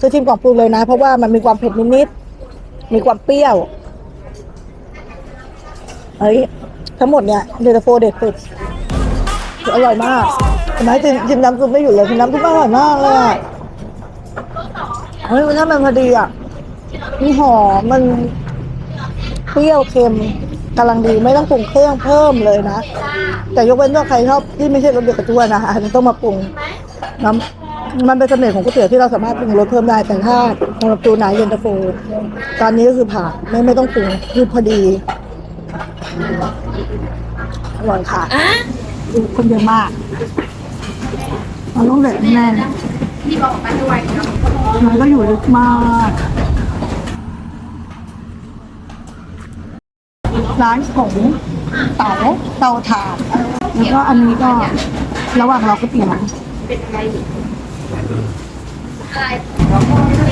ซื้อชิมกล่องปรุงเลยนะ เพราะว่ามันมีความเผ็ดนิดๆมีความเปรี้ยวเฮ้ยทั้งหมดเนี่ยเดลโฟเด็ดสุดอร่อยมากเห็นไหมจิมจิมน้ำซุปไม่อยู่เลยจิมน้ำซุปอร่อยมากเลยอะเฮ้ยมันน่ามันพอดีอะมันหอมมันเปรี้ยวเค็มกำลังดีไม่ต้องปรุงเครื่องเพิ่มเลยนะ แต่ยกเว้นว่าใครชอบที่ไม่ใช่รสเดียวกับตัวนะอาจจะต้องมาปรุงน้ำ มันเป็นเสน่ห์ของก๋วยเตี๋ยวที่เราสามารถปรุงรสเพิ่มได้แต่ถ้าสำหรับตัวไหนเย็นตาโฟตอนนี้ก็คือผ่านไม่ไม่ต้องปรุงคือพอดีอร่อยค่ะคนเยอะมากมันต้องเด็ดแน่นมันก็อยู่ลึกมาก ร้านของเต๋าเตาถ่านแล้วก็อันนี้ก็ระหว่างเราก็เตี๋ยวเ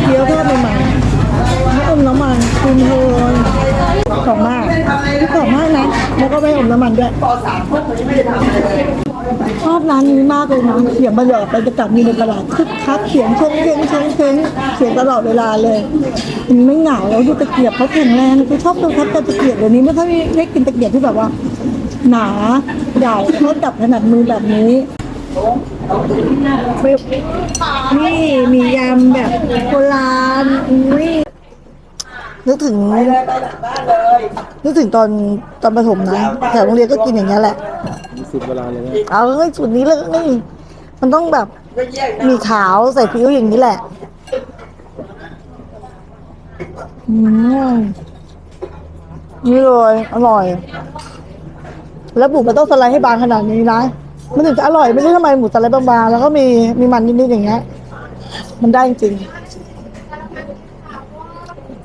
กี๊ยวทอดใหม่ๆไม่อมน้ำมันคุณโทนกรอบมากกรอบมากนะ แล้วก็ไม่อมน้ำมันด้วยชอบร้านนี้มากเลยนะเสียงบรรยากาศบรรยากาศมีในตลาดคึกคักเสียงชงเชงชงเชงเสียงตลอดเวลาเลยมันไม่เหงาแล้วดูตะเกียบเขาแข็งแรงคือชอบดูทับตะเกียบเดี๋ยวนี้ไม่ค่อยได้กินตะเกียบที่แบบว่า หนาใหญ่เท่ากับขนาดมือแบบนี้ นี่มียำแบบโบราณอุ้ยนึกถึงนึกถึงตอนตอนประถมนะแถวโรงเรียนก็กินอย่างเงี้ยแหละสูตรโบราณเลยนะเอาเฮ้ยสูตรนี้เลยนี่มันต้องแบบมีขาวใส่ผิวอย่างนี้แหละอืมนี่เลย อร่อย แล้วหมูมันต้องสไลด์ให้บางขนาดนี้นะ มันถึงจะอร่อยไม่ใช่ทำไมหมูสไลด์บางๆแล้วก็มีมีมันนิดๆอย่างเงี้ย มันได้จริง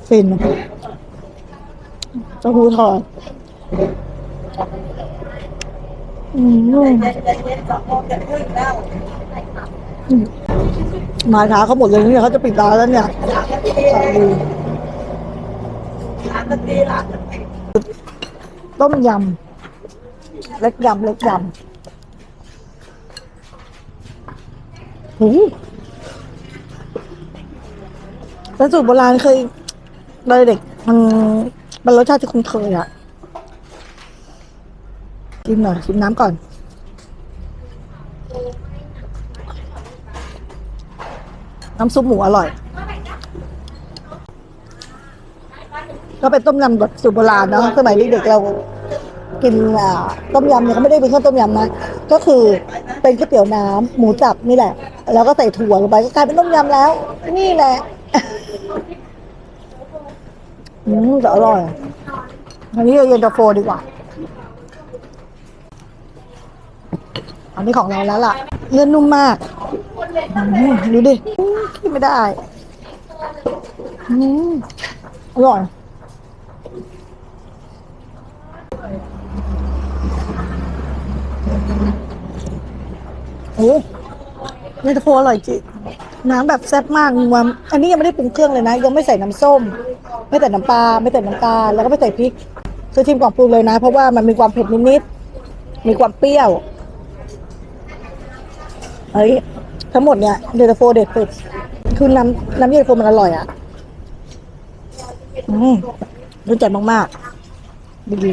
ฟินเจ้าหูทอดอืมมาช้าเขาหมดเลยเนี่ยเขาจะปิดร้านแล้วเนี่ยต้มยำ เล็กยำ เล็กยำ หูแล้วสูตรโบราณเคยตอนเด็กมันมันรสชาติที่คุ้นเคยอะชิมหน่อยชิมน้ำก่อน น้ำซุปหมูอร่อย ก็เป็นต้มยำแบบสูตรโบราณเนาะสมัยเด็กๆเรา กินต้มยำเนี่ยเขาไม่ได้เป็นแค่ต้มยำนะก็คือเป็นก๋วยเตี๋ยวน้ำหมูสับนี่แหละ แล้วก็ใส่ถั่วลงไปก็กลายเป็นต้มยำแล้ว นี่แหละอืมแต่อร่อยอันนี้เย็นตาโฟดีกว่า อันนี้ของเราแล้วล่ะเนื้อนุ่มมากดูดิอืมกินไม่ได้อืมอร่อย โอ้เย็นตาโฟอร่อยจริงน้ำแบบแซ่บมากมีควอันนี้ยังไม่ได้ปรุงเครื่องเลยนะ ยังไม่ใส่น้ำส้ม ไม่ใส่น้ำปลาไม่ใส่น้ำตาลแล้วก็ไม่ใส่พริกซื้อชิมกล่องปรุงเลยนะ เพราะว่ามันมีความเผ็ดนิดๆมีความเปรี้ยวเฮ้ยทั้งหมดเนี่ยเดลโฟเด็ดสุดคือน้ำน้ำเย็นตาโฟมันอร่อยอะอืมรู้ใจมากๆดี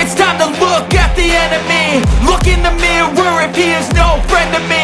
It's time to look at the enemy. Look in the mirror if he is no friend to me